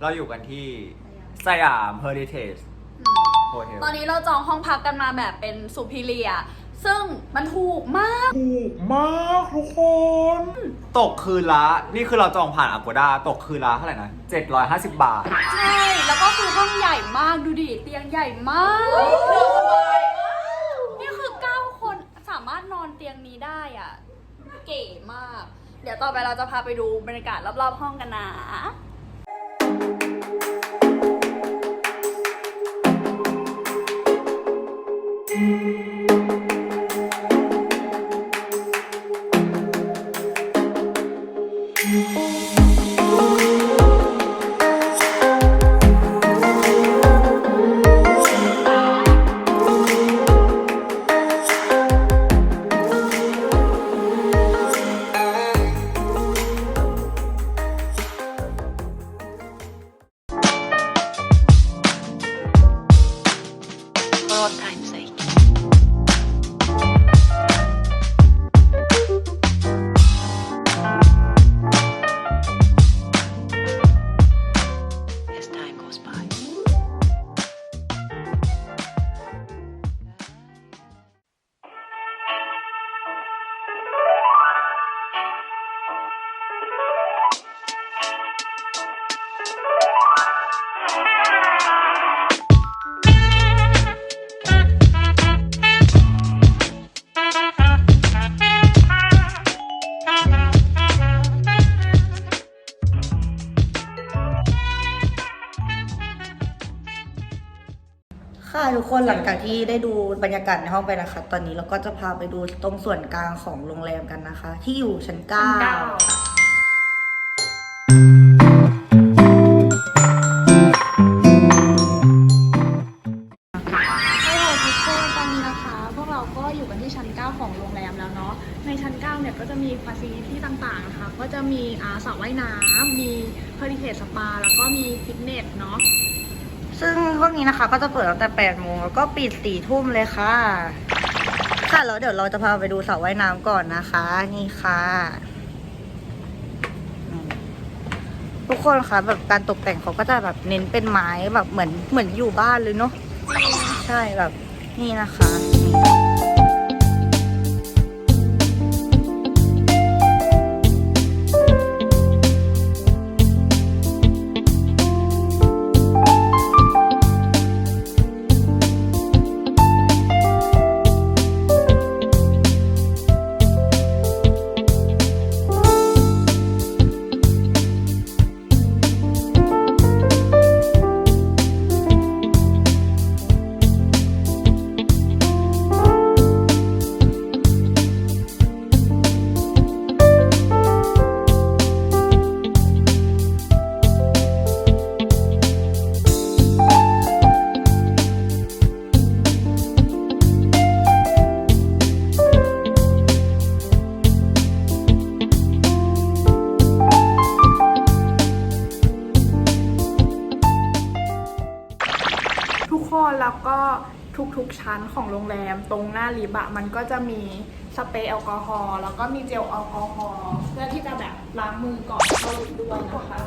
เราอยู่กันที่สยามเฮอริเทจโฮเทลตอนนี้เราจองห้องพักกันมาแบบเป็นซูพิเรีย ซึ่งมันถูกมาก ถูกมากทุกคน ตกคืนละ นี่คือเราจองผ่านอ g ก d a ตกคืนละเท่าไหร่นะ 750 บาท ใช่ แล้วก็คือห้องใหญ่มากดูดิเตียงใหญ่มากนี่คือ 9 คนสามารถนอนเตียงนี้ได้อะ เก๋มาก เดี๋ยวต่อไปเราจะพาไปดูบรรยากาศรอบๆห้องกันนะ 状態 ค่ะทุกคนหลังจากที่ได้ดูบรรยากาศในห้องไปนะคะ ตอนนี้เราก็จะพาไปดูตรงส่วนกลางของโรงแรมกันนะคะ ที่อยู่ชั้นเก้าฮัลโหลทุกคนตอนนี้นะคะ พวกเราก็อยู่กันที่ชั้น 9 ของโรงแรมแล้วเนาะ ในชั้น 9 เนี่ยก็จะมีฟ a ซิลิตี้ต่างๆนะคะ ก็จะมีอ่าสระว่ายน้ำมีเ e อริเทสสปา แล้วก็มีฟิตเนสเนาะ ซึ่งพวกนี้นะคะก็จะเปิดตั้งแต่8โมงแล้วก็ปิด4ทุ่มเลยค่ะ ค่ะแล้วเดี๋ยวเราจะพาไปดูสระว่ายน้ำก่อนนะคะ นี่ค่ะ ทุกคนคะแบบการตกแต่งเขาก็จะแบบเน้นเป็นไม้แบบเหมือนเหมือนอยู่บ้านเลยเนาะใช่แบบนี่นะคะ แล้วก็ทุกๆชั้นของโรงแรม ตรงหน้าลิบะมันก็จะมีสเปรย์แอลกอฮอล์แล้วก็มีเจลแอลกอฮอล์เพื่อที่จะแบบล้างมือก่อนเข้าลิฟต์ด้วยนะคะ